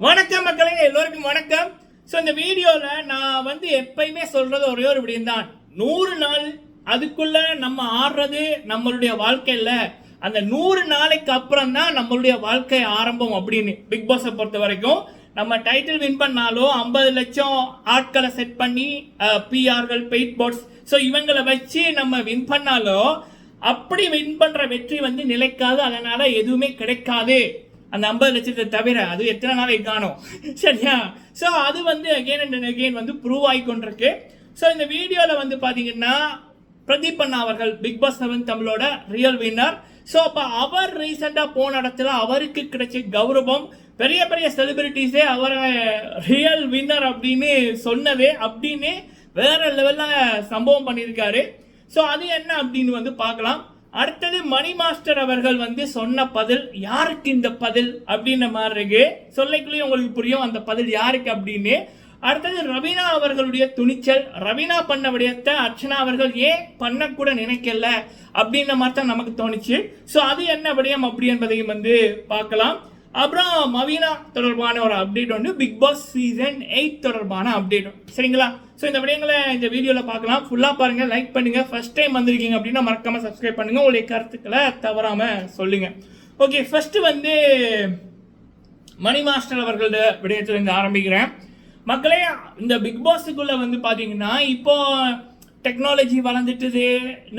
வணக்கம் மக்களே எல்லோருக்கும் வணக்கம். ஸோ இந்த வீடியோவில் நான் வந்து எப்பயுமே சொல்கிறது ஒரே ஒரு விடயம் தான் நூறு நாள் அதுக்குள்ள நம்ம ஆடுறது நம்மளுடைய வாழ்க்கையில் அந்த நூறு நாளைக்கு அப்புறம் தான் நம்மளுடைய வாழ்க்கை ஆரம்பம் அப்படின்னு பிக் பாஸை பொறுத்த வரைக்கும் நம்ம டைட்டில் வின் பண்ணாலும் ஐம்பது லட்சம் ஆட்களை செட் பண்ணி பிஆர்கள் பெயிட் போர்ட்ஸ் ஸோ இவங்களை வச்சு நம்ம வின் பண்ணாலும் அப்படி வின் பண்ணுற வெற்றி வந்து நிலைக்காது. அதனால் எதுவுமே கிடைக்காது. அந்த ஐம்பது லட்சத்தை தவிர அது எத்தனை நாளைக்கு காணும் சரியா? ஸோ அது வந்து அகெயின் அண்ட் அகெயின் வந்து ப்ரூவ் ஆகிக்கொண்டிருக்கு ஸோ இந்த வீடியோவில் வந்து பார்த்தீங்கன்னா பிரதீப் அண்ணா அவர்கள் பிக் பாஸ் செவன் தமிழோட ரியல் வின்னர் ஸோ அப்போ அவர் ரீசெண்டாக போன இடத்துல அவருக்கு கிடைச்ச கௌரவம் பெரிய பெரிய செலிபிரிட்டிஸே அவரை ரியல் வின்னர் அப்படின்னு சொன்னதே அப்படின்னு வேற லெவலில் சம்பவம் பண்ணியிருக்காரு. ஸோ அது என்ன அப்படின்னு வந்து பார்க்கலாம். அடுத்தது மணி மாஸ்டர் அவர்கள் வந்து சொன்ன பதில் யாருக்கு இந்த பதில் அப்படின்ற மாதிரி இருக்கு? சொல்லைக்குள்ளேயும் உங்களுக்கு புரியும் அந்த பதில் யாருக்கு அப்படின்னு. அடுத்தது ரவீனா அவர்களுடைய துணிச்சல் ரவீனா பண்ண விடயத்தை அர்ச்சனா அவர்கள் ஏன் பண்ணக்கூட நினைக்கல அப்படின்ற மாதிரி தான் நமக்கு தோணுச்சு. ஸோ அது என்ன விடயம் அப்படி என்பதையும் வந்து பார்க்கலாம். அப்புறம் மவீனா தொடர்பான ஒரு அப்டேட் வந்து பிக் பாஸ் சீசன் எயிட் தொடர்பான அப்டேட் சரிங்களா? ஸோ இந்த விடயங்களை இந்த வீடியோவில் பார்க்கலாம். ஃபுல்லாக பாருங்கள் லைக் பண்ணுங்கள் ஃபஸ்ட் டைம் வந்திருக்கீங்க அப்படின்னா மறக்காமல் சப்ஸ்கிரைப் பண்ணுங்கள் உங்களுடைய கருத்துக்களை தவறாமல் சொல்லுங்கள் ஓகே ஃபஸ்ட்டு வந்து மணி மாஸ்டர் அவர்களோட விடயத்தில் இருந்து ஆரம்பிக்கிறேன். மக்களே இந்த பிக் பாஸுக்குள்ளே வந்து பார்த்தீங்கன்னா இப்போ டெக்னாலஜி வளர்ந்துட்டுது.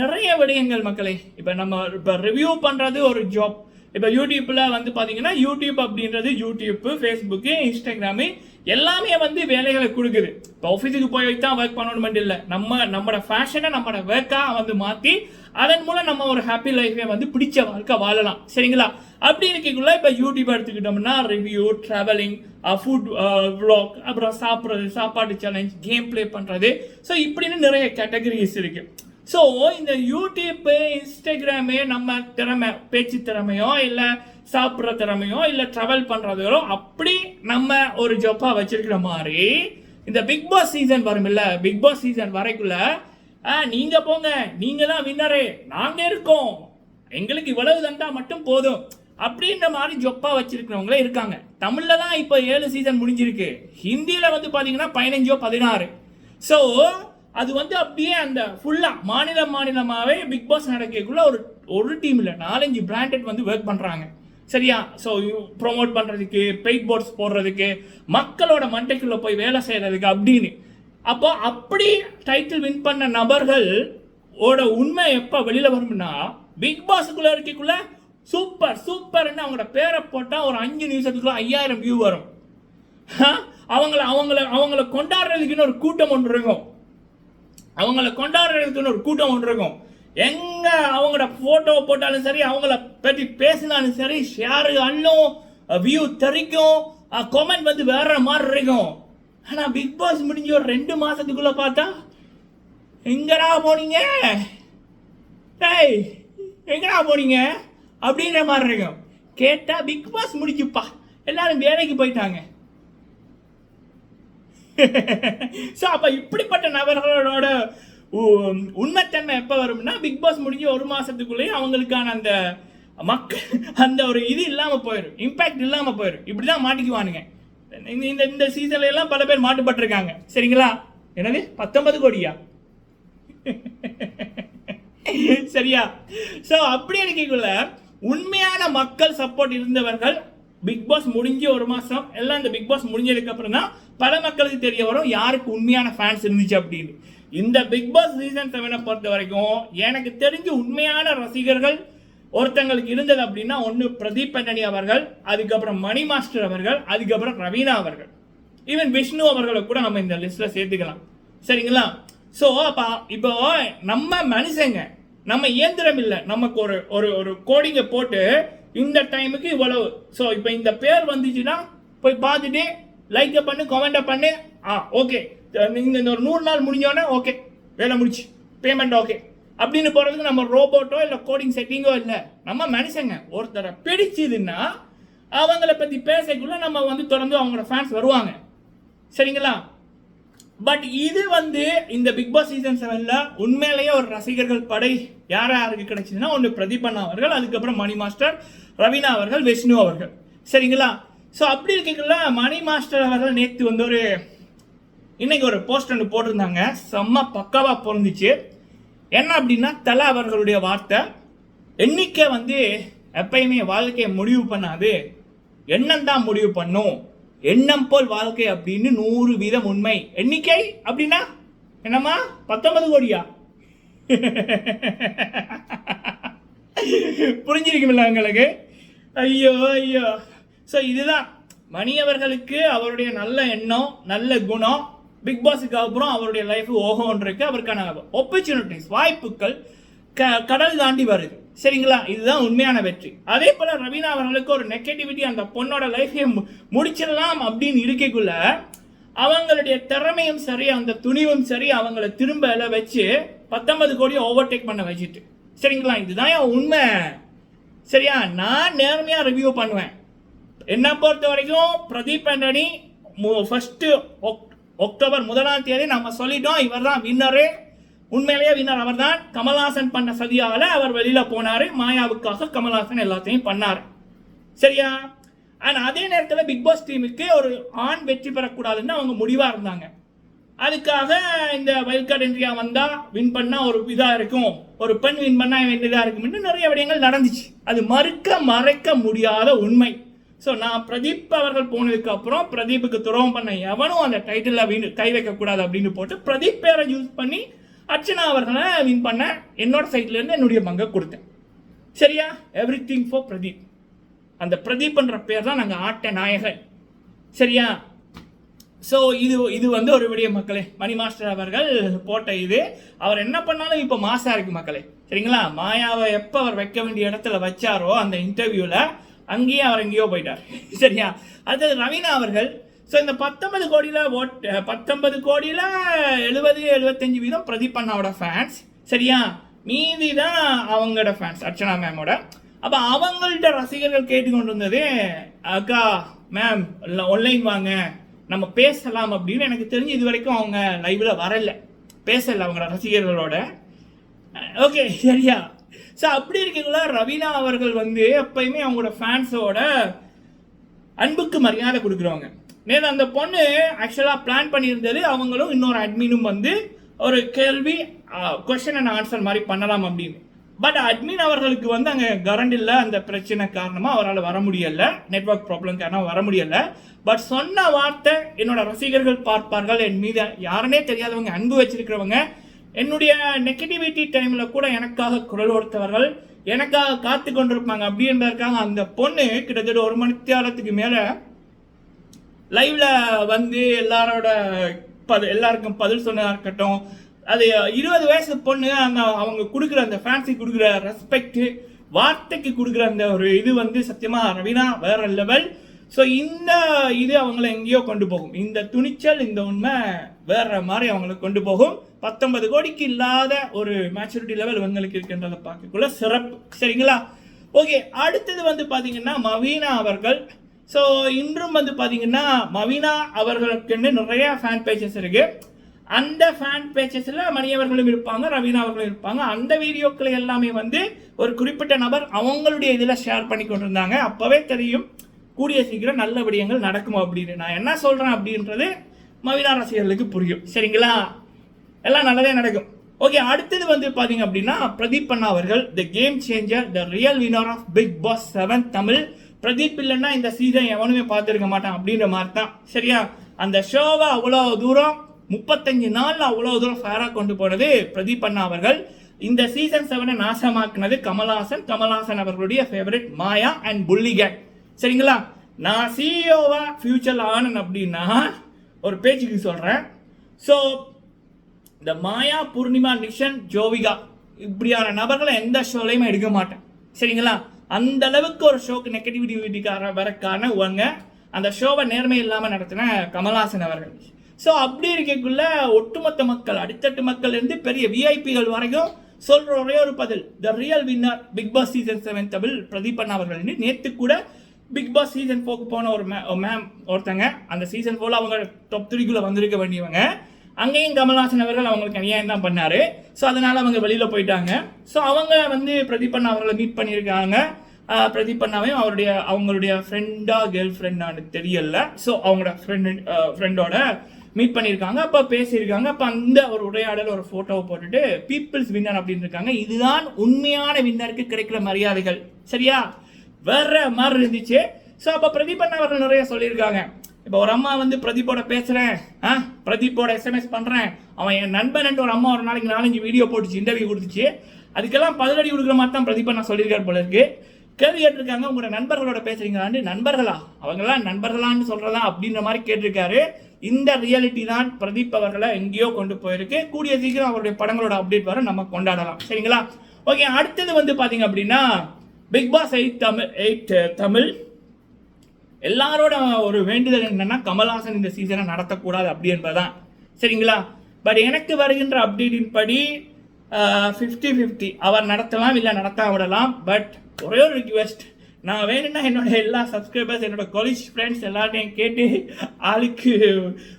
நிறைய விடயங்கள் மக்களே. இப்போ நம்ம இப்போ ரிவ்யூ பண்ணுறது ஒரு ஜாப் இப்போ யூடியூப்பில் வந்து பார்த்தீங்கன்னா யூடியூப் அப்படின்றது யூடியூப்பு ஃபேஸ்புக்கு இன்ஸ்டாகிராமு எல்லாமே வந்து வேலைகளை கொடுக்குது. இப்போ ஆஃபீஸுக்கு போய் தான் ஒர்க் பண்ணணும் இல்லை. நம்ம நம்மளோட ஃபேஷனை நம்மளோட ஒர்க்காக வந்து மாற்றி அதன் மூலம் நம்ம ஒரு ஹாப்பி லைஃபை வந்து பிடிச்ச வாழ்க்கை வாழலாம். சரிங்களா? அப்படி இருக்கக்குள்ள இப்போ யூடியூப் எடுத்துக்கிட்டோம்னா ரிவ்யூ ட்ராவலிங் ஃபுட் விளாக் அப்புறம் சாப்பிட்றது சாப்பாடு சேலஞ்ச் கேம் ப்ளே பண்ணுறது ஸோ இப்படின்னு நிறைய கேட்டகரிஸ் இருக்குது ஸோ இந்த யூடியூப்பு இன்ஸ்டாகிராமு நம்ம திறமை பேச்சு திறமையோ இல்லை சாப்பிட்ற திறமையோ இல்லை ட்ராவல் பண்ணுறதோ அப்படி நம்ம ஒரு ஜொப்பாக வச்சுருக்கிற மாதிரி இந்த பிக் பாஸ் சீசன் வரும்ல பிக் பாஸ் சீசன் வரைக்குள்ள ஆ போங்க நீங்கள் தான் வின்னரு நாங்கள் இருக்கோம். எங்களுக்கு இவ்வளவு தந்தா மட்டும் போதும். அப்படின்ற மாதிரி ஜொப்பாக வச்சிருக்கிறவங்களே இருக்காங்க. தமிழில் தான் இப்போ ஏழு சீசன் முடிஞ்சிருக்கு. ஹிந்தியில் வந்து பார்த்தீங்கன்னா பதினஞ்சோ பதினாறு. ஸோ அது வந்து அப்படியே அந்த ஃபுல்லாக மாநில மாநிலமாகவே பிக் பாஸ் நடக்கக்குள்ள ஒரு ஒரு டீம் இல்லை நாலஞ்சு பிராண்டட் வந்து ஒர்க் பண்ணுறாங்க சரியா? ஸோ ப்ரோமோட் பண்ணுறதுக்கு பெயிட் போர்ட்ஸ் போடுறதுக்கு மக்களோட மண்டைக்குள்ளே போய் வேலை செய்கிறதுக்கு அப்படின்னு. அப்போ அப்படி டைட்டில் வின் பண்ண நபர்கள் ஓட உண்மை எப்போ வெளியில் வரும்னா பிக் பாஸுக்குள்ளே இருக்கக்குள்ள சூப்பர் சூப்பர்னு அவங்களோட பேரை போட்டால் ஒரு அஞ்சு நிமிஷத்துக்குள்ள ஐயாயிரம் வியூ வரும். அவங்கள அவங்கள அவங்கள கொண்டாடுறதுக்குன்னு ஒரு கூட்டம் ஒன்று இருக்கும். அவங்கள கொண்டாடுறதுன்னு ஒரு கூட்டம் ஒன்று இருக்கும். எங்கே அவங்களோட ஃபோட்டோ போட்டாலும் சரி அவங்கள பற்றி பேசினாலும் சரி ஷேரு அள்ளும் வியூ தெரிக்கும் கொமெண்ட் வந்து வேற மாதிரி இருக்கும். ஆனால் பிக் பாஸ் முடிஞ்ச ஒரு ரெண்டு மாதத்துக்குள்ளே பார்த்தா எங்கடா போனீங்க? டேய் எங்கடா போனீங்க? அப்படின்ற மாதிரி இருக்கும். கேட்டால் பிக் பாஸ் முடிச்சுப்பா. எல்லாரும் வேலைக்கு போயிட்டாங்க. ஸோ அப்போ இப்படிப்பட்ட நபர்களோட உ- உண்மைத்தன்மை எப்போ வரும்னா பிக் பாஸ் முடிஞ்சு ஒரு மாதத்துக்குள்ளேயே அவங்களுக்கான அந்த மக்கள் அந்த ஒரு இது இல்லாமல் போயிடும் இம்பேக்ட் இல்லாமல் போயிடும் இப்படி தான் மாட்டிக்குவானுங்க. இந்த இந்த இந்த சீசன்ல எல்லாம் பல பேர் மாட்டுப்பட்டிருக்காங்க. சரிங்களா? என்னது? பத்தொன்பது கோடியா? சரியா? ஸோ அப்படி இருக்கக்குள்ள உண்மையான மக்கள் சப்போர்ட் இருந்தவர்கள் பிக் பாஸ் முடிஞ்சு ஒரு மாதம் எல்லாம் இந்த பிக் பாஸ் முடிஞ்சதுக்கப்புறம் தான் பல மக்களுக்கு தெரிய வரும் யாருக்கு உண்மையான ஃபேன்ஸ் இருந்துச்சு அப்படின்னு. இந்த பிக் பாஸ் சீசன் செவனை பொறுத்த வரைக்கும் எனக்கு தெரிஞ்சு உண்மையான ரசிகர்கள் ஒருத்தங்களுக்கு இருந்தது அப்படின்னா ஒன்று பிரதீப் பண்ணனி அவர்கள் அதுக்கப்புறம் மணி மாஸ்டர் அவர்கள் அதுக்கப்புறம் ரவீனா அவர்கள். ஈவன் விஷ்ணு அவர்களை கூட நம்ம இந்த லிஸ்ட்டில் சேர்த்துக்கலாம். சரிங்களா? ஸோ அப்போ இப்போ நம்ம மனுஷங்க நம்ம இயந்திரம் இல்லை நமக்கு ஒரு ஒரு ஒரு கோடிங்கை போட்டு இந்த டைமுக்கு இவ்வளவு. ஸோ இப்போ இந்த பேர் வந்துச்சுன்னா போய் பார்த்துட்டு லைக்கை பண்ணு கமெண்ட்டை பண்ணு. ஆ ஓகே இந்த இந்த ஒரு நூறு நாள் முடிஞ்சோடனே ஓகே வேலை முடிச்சு. பேமெண்ட் ஓகே அப்படின்னு போகிறதுக்கு நம்ம ரோபோட்டோ இல்லை கோடிங் செட்டிங்கோ இல்லை. நம்ம மனுஷங்க ஒருத்தரை பிடிச்சதுன்னா அவங்கள பற்றி பேசக்குள்ள நம்ம வந்து தொடர்ந்து அவங்களோட ஃபேன்ஸ் வருவாங்க. சரிங்களா? பட் இது வந்து இந்த பிக் பாஸ் சீசன் செவன்ல உண்மையிலேயே ஒரு ரசிகர்கள் படை யார் யாருக்கு கிடைச்சதுன்னா ஒன்று பிரதீபன் அவர்கள் அதுக்கப்புறம் மணி மாஸ்டர் ரவீனா அவர்கள் விஷ்ணு அவர்கள். சரிங்களா? ஸோ அப்படி இருக்கக்குள்ள மணி மாஸ்டர் அவர்கள் நேற்று வந்து ஒரு இன்னைக்கு ஒரு போஸ்ட் ஒன்று போட்டிருந்தாங்க. செம்ம பக்காவாக பொருந்துச்சு என்ன அப்படின்னா தலை அவர்களுடைய வார்த்தை எண்ணிக்கை வந்து எப்பயுமே வாழ்க்கையை முடிவு பண்ணாது. எண்ணம் தான் முடிவு பண்ணும். எண்ணம் போல் வாழ்க்கை அப்படின்னு நூறு வீதம் உண்மை. எண்ணிக்கை அப்படின்னா என்னம்மா? பத்தொன்பது கோடியா? புரிஞ்சிருக்குமில்ல உங்களுக்கு? ஐயோ ஐயோ. ஸோ இதுதான். மணி அவர்களுக்கு அவருடைய நல்ல எண்ணம் நல்ல குணம் பிக் பாஸுக்கு அப்புறம் அவருடைய லைஃப் ஓஹோன் இருக்கு அவருக்கான ஆப்பர்ச்சுனிட்டிஸ் வாய்ப்புகள் க கடல் தாண்டி வருது. சரிங்களா? இதுதான் உண்மையான வெற்றி. அதே போல் ரவீனா அவர்களுக்கு ஒரு நெகட்டிவிட்டி அந்த பொண்ணோட லைஃபை முடிச்சிடலாம் அப்படின்னு இருக்கக்குள்ள அவங்களுடைய திறமையும் சரி அந்த துணிவும் சரி அவங்கள திரும்ப எல்லாம் வச்சு பத்தொன்பது கோடியை ஓவர்டேக் பண்ண வச்சுட்டு. சரிங்களா? இதுதான் என் உண்மை. சரியா? நான் நேர்மையாக ரிவ்யூ பண்ணுவேன். என்னை பொறுத்த வரைக்கும் பிரதீப் ஆண்டனி ஒக் அக்டோபர் முதலாம் தேதி நம்ம சொல்லிட்டோம். இவர் தான் வின்னரு உண்மையிலேயே வின்னர் அவர் தான் கமல்ஹாசன் பண்ண சதியால அவர் வெளியில போனார். மாயாவுக்காக கமல்ஹாசன் எல்லாத்தையும் பண்ணார். சரியா? அண்ட் அதே நேரத்தில் பிக் பாஸ் டீமுக்கு ஒரு ஆண் வெற்றி பெறக்கூடாதுன்னு அவங்க முடிவாக இருந்தாங்க. அதுக்காக இந்த வைல்ட் கார்டு இந்தியா வந்தால் வின் பண்ணால் ஒரு இதாக இருக்கும். ஒரு பெண் வின் பண்ணால் வேண்டியதாக இருக்கும்னு நிறைய விடயங்கள் நடந்துச்சு. அது மறுக்க மறைக்க முடியாத உண்மை. ஸோ நான் பிரதீப் அவர்கள் போனதுக்கு அப்புறம் பிரதீப்புக்கு துரோகம் பண்ண எவனும் அந்த டைட்டிலில் வின் கை வைக்கக்கூடாது அப்படின்னு போட்டு பிரதீப் பேரை யூஸ் பண்ணி அர்ச்சனா அவர்களை வின் பண்ண என்னோட சைட்லேருந்து என்னுடைய பங்கை கொடுத்தேன். சரியா? எவ்ரி திங் ஃபார் பிரதீப் அந்த பிரதீப்ன்ற பேர் தான் நாங்கள் ஆட்ட நாயகன் சரியா? ஸோ இது இது வந்து ஒரு விடிய மக்களே மணி மாஸ்டர் அவர்கள் போட்ட இது. அவர் என்ன பண்ணாலும் இப்போ மாசா இருக்கு மக்களே. சரிங்களா? மாயாவை எப்போ அவர் வைக்க வேண்டிய இடத்துல வச்சாரோ அந்த இன்டர்வியூவில் அங்கேயே அவர் எங்கேயோ போயிட்டார். சரியா? அடுத்தது ரவீனா அவர்கள் ஸோ இந்த பத்தொன்பது கோடியில் ஓட் பத்தொன்பது கோடியில் எழுபது எழுபத்தஞ்சு வீதம் பிரதீப் அண்ணாவோட ஃபேன்ஸ் சரியா? மீதி தான் அவங்களோட ஃபேன்ஸ் அர்ச்சனா மேமோட அப்போ அவங்கள்ட்ட ரசிகர்கள் கேட்டுக்கொண்டு இருந்தது அக்கா மேம் ஒன்லைன் வாங்க. நம்ம பேசலாம் அப்படின்னு எனக்கு தெரிஞ்சு இது வரைக்கும் அவங்க லைவில் வரல. பேசல அவங்க ரசிகர்களோட. ஓகே சரியா? ஸோ அப்படி இருக்கீங்களா ரவீனா அவர்கள் வந்து எப்பயுமே அவங்களோட ஃபேன்ஸோட அன்புக்கு மரியாதை கொடுக்குறவங்க. நேற்று அந்த பொண்ணு ஆக்சுவலாக பிளான் பண்ணியிருந்தது அவங்களும் இன்னொரு அட்மினும் வந்து ஒரு கேள்வி கொஷன் அண்ட் ஆன்சர் மாதிரி பண்ணலாம் அப்படின்னு. பட் அட்மின் அவர்களுக்கு வந்து அங்கே கரண்ட் இல்லை அந்த பிரச்சனை காரணமாக அவரால் வர முடியலை. நெட்ஒர்க் ப்ராப்ளம் காரணமாக வர முடியலை. பட் சொன்ன வார்த்தை என்னோட ரசிகர்கள் பார்ப்பார்கள். என் மீது யாருனே தெரியாதவங்க அன்பு வச்சிருக்கிறவங்க என்னுடைய நெகட்டிவிட்டி டைமில் கூட எனக்காக குரல் கொடுத்தவர்கள் எனக்காக காத்து கொண்டிருப்பாங்க அப்படின்றதுக்காக அந்த பொண்ணு கிட்டத்தட்ட ஒரு மணி நேரத்துக்கு மேலே லைவ்ல வந்து எல்லாரோட பது எல்லாருக்கும் பதில் சொன்னதாக இருக்கட்டும் அது இருபது வயசு பொண்ணு அந்த அவங்க கொடுக்குற அந்த ஃபேன்சி கொடுக்குற ரெஸ்பெக்ட் வார்த்தைக்கு கொடுக்குற அந்த ஒரு இது வந்து சத்தியமாக ரவீனா வேற லெவல் ஸோ இந்த இது அவங்கள எங்கேயோ கொண்டு போகும். இந்த துணிச்சல் இந்த உண்மை வேற மாதிரி அவங்களை கொண்டு போகும். பத்தொன்பது கோடிக்கு இல்லாத ஒரு மேச்சூரிட்டி லெவல் இவங்களுக்கு இருக்கின்றதை பார்க்கக்குள்ள சிறப்பு. சரிங்களா? ஓகே அடுத்தது வந்து பார்த்தீங்கன்னா மவீனா அவர்கள் ஸோ இன்றும் வந்து பார்த்தீங்கன்னா மவீனா அவர்களுக்குன்னு நிறையா ஃபேன் பேஜஸ் இருக்குது அந்த ஃபேன் பேஜஸில் மணியவர்களும் இருப்பாங்க ரவீனா அவர்களும் இருப்பாங்க. அந்த வீடியோக்களை எல்லாமே வந்து ஒரு குறிப்பிட்ட நபர் அவங்களுடைய இதில் ஷேர் பண்ணி கொண்டிருந்தாங்க. அப்போவே தெரியும் கூடிய சீக்கிரம் நல்ல விடயங்கள் நடக்கும் அப்படின்னு. நான் என்ன சொல்கிறேன் அப்படின்றது மவினா ரசிகர்களுக்கு புரியும். சரிங்களா? எல்லாம் நல்லதே நடக்கும். ஓகே அடுத்தது வந்து பார்த்தீங்க அப்படின்னா பிரதீப் அண்ணா அவர்கள் the game changer the real winner of Bigg Boss seven Tamil Pradeep இல்லைன்னா இந்த சீசன் எவனுமே பார்த்துருக்க மாட்டான் அப்படின்ற மாதிரி தான் சரியா? அந்த ஷோவை அவ்வளோ தூரம் முப்பத்தஞ்சு நாளில் அவ்வளோ தூரம் ஃபேராக கொண்டு போனது பிரதீப் அண்ணா அவர்கள். இந்த சீசன் செவனை நாசமாக்குனது கமல்ஹாசன். கமல்ஹாசன் அவர்களுடைய ஃபேவரட் மாயா அண்ட் புள்ளிகேங் சரிங்களா? நான் சிஇஓவா ஃபியூச்சரில் ஆனன் அப்படின்னா ஒரு பேச்சுக்கு சொல்கிறேன் ஸோ இந்த மாயா பூர்ணிமா நிஷன் ஜோவிகா இப்படியான நபர்களை எந்த ஷோலையுமே எடுக்க மாட்டேன். சரிங்களா? அந்த அளவுக்கு ஒரு ஷோக்கு நெகட்டிவிட்டிக்கார வரக்கான உங்க அந்த ஷோவை நேர்மை இல்லாமல் நடத்தின கமல்ஹாசன் அவர்கள். ஸோ அப்படி இருக்கக்குள்ள ஒட்டுமொத்த மக்கள் அடித்தட்டு மக்கள் இருந்து பெரிய விஐபிகள் வரைக்கும் சொல்ற ஒரே ஒரு பதில் the real winner Bigg Boss season seven Tamil Pradeepan அவர்கள். நேற்று கூட பிக் பாஸ் சீசன் ஃபோக்கு போன ஒரு மேம் ஒருத்தங்க அந்த சீசன் ஃபோரில் அவங்க டாப் த்ரீக்குள்ளே வந்திருக்க வேண்டியவங்க. அங்கேயும் கமல்ஹாசன் அவர்கள் அவங்களுக்கு அநியாயம் தான் பண்ணாரு. ஸோ அதனால் அவங்க வெளியில் போயிட்டாங்க. ஸோ அவங்க வந்து பிரதீபன் அவர்களை மீட் பண்ணியிருக்காங்க. ஆஹ் அவருடைய அவங்களுடைய ஃப்ரெண்டா கேர்ள் ஃப்ரெண்டான்னு தெரியல. ஸோ அவங்களோட ஃப்ரெண்டு ஃப்ரெண்டோட மீட் பண்ணியிருக்காங்க. அப்போ பேசியிருக்காங்க. அப்போ அந்த ஒரு உரையாடல் ஒரு ஃபோட்டோவை போட்டுட்டு பீப்புள்ஸ் வின்னர் அப்படின்னு இருக்காங்க இதுதான் உண்மையான வின்னருக்கு கிடைக்கிற மரியாதைகள். சரியா? வேற மாதிரி இருந்துச்சு. ஸோ அப்போ பிரதீபன் அவர்கள் நிறைய சொல்லியிருக்காங்க. இப்போ ஒரு அம்மா வந்து பிரதீப்போட பேசுகிறேன் ஆ? பிரதீப்போட எஸ்எம்எஸ் பண்ணுறேன் அவன் என் நண்பன் ஒரு அம்மா ஒரு நாளைக்கு நாலஞ்சு வீடியோ போட்டுச்சு இன்டர்வியூ கொடுத்துச்சு. அதுக்கெல்லாம் பதிலடி கொடுக்குற மாதிரி தான் பிரதீப் நான் சொல்லியிருக்காரு போல இருக்கு. கேள்வி கேட்டிருக்காங்க உங்களோட நண்பர்களோட பேசுறீங்களான்னு நண்பர்களா? அவங்களாம் நண்பர்களான்னு சொல்கிறதா அப்படின்ற மாதிரி கேட்டிருக்காரு. இந்த ரியாலிட்டி தான் பிரதீப் அவர்களை எங்கேயோ கொண்டு போயிருக்கு. கூடிய சீக்கிரம் அவருடைய படங்களோட அப்டேட் வர நம்ம கொண்டாடலாம். சரிங்களா? ஓகே அடுத்தது வந்து பார்த்தீங்க அப்படின்னா Bigg Boss eight Tamil eight Tamil. எல்லாரோட ஒரு வேண்டுதல் என்னன்னா கமல்ஹாசன் இந்த சீசனை நடத்தக்கூடாது அப்படி என்பதுதான். சரிங்களா? பட் எனக்கு வருகின்ற அப்டேட்டின் படி ஃபிஃப்டி ஃபிஃப்டி அவர் நடத்தலாம் இல்லை நடத்தா விடலாம். பட் ஒரே ஒரு ரிக்வெஸ்ட் நான் வேணும்னா என்னோட எல்லா சப்ஸ்கிரைபர்ஸ் என்னோட காலேஜ் ஃப்ரெண்ட்ஸ் எல்லாத்தையும் கேட்டு ஆளுக்கு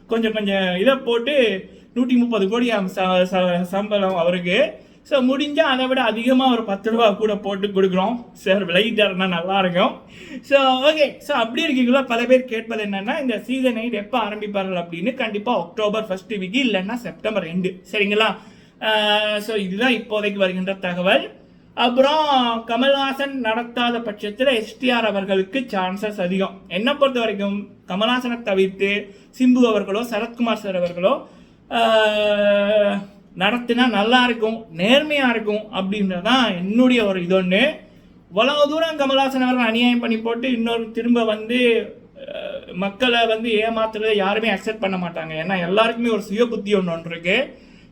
கொஞ்சம் கொஞ்சம் இதை போட்டு நூற்றி முப்பது கோடி ச- ச- சம்பளம் அவருக்கு. ஸோ முடிஞ்சால் அதை விட அதிகமாக ஒரு பத்து ரூபா கூட போட்டு கொடுக்குறோம். சார் விளையிட்டாருன்னா நல்லா இருக்கும். ஸோ ஓகே ஸோ அப்படி இருக்கீங்களா? பல பேர் கேட்பது என்னென்னா இந்த சீசன் எயிட் எப்போ ஆரம்பிப்பார்கள் அப்படின்னு கண்டிப்பாக அக்டோபர் ஃபஸ்ட்டு வீக் இல்லைன்னா செப்டம்பர் ரெண்டு. சரிங்களா? Uh, ஸோ இதுதான் இப்போதைக்கு வருகின்ற தகவல். அப்புறம் கமல்ஹாசன் நடத்தாத பட்சத்தில் எஸ்டிஆர் அவர்களுக்கு சான்சஸ் அதிகம். என்னை பொறுத்த வரைக்கும் கமல்ஹாசனை தவிர்த்து சிம்பு அவர்களோ சரத்குமார் சார் அவர்களோ uh, நடத்தினா நல்லா இருக்கும் நேர்மையாக இருக்கும் அப்படின்றதான் என்னுடைய ஒரு இது ஒன்று இவ்வளவு தூரம் கமல்ஹாசன் அவர்கள் அநியாயம் பண்ணி போட்டு இன்னொரு திரும்ப வந்து மக்களை வந்து ஏமாத்துறத யாருமே அக்செப்ட் பண்ண மாட்டாங்க. ஏன்னா எல்லாருக்குமே ஒரு சுய புத்தி ஒன்று ஒன்று இருக்கு.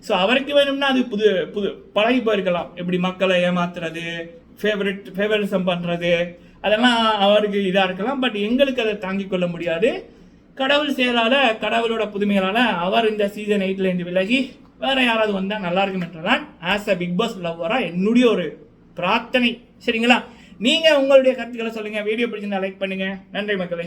ஸோ அவருக்கு வேணும்னா அது புது புது பழகி போயிருக்கலாம். எப்படி மக்களை ஏமாத்துறது ஃபேவரட் ஃபேவரிசம் பண்ணுறது அதெல்லாம் அவருக்கு இதாக இருக்கலாம். பட் எங்களுக்கு அதை தாங்கிக் கொள்ள முடியாது. கடவுள் செயலால் கடவுளோட புதுமைகளால் அவர் இந்த சீசன் எயிட்ல இருந்து விலகி வேற யாராவது வந்தா நல்லா இருக்கும் ஆஸ் அ பிக் பாஸ் லவ்வரா என்னுடைய ஒரு பிரார்த்தனை. சரிங்களா? நீங்க உங்களுடைய கருத்துக்களை சொல்லுங்க. வீடியோ பிடிச்சிருந்தா லைக் பண்ணுங்க. நன்றி மக்களே.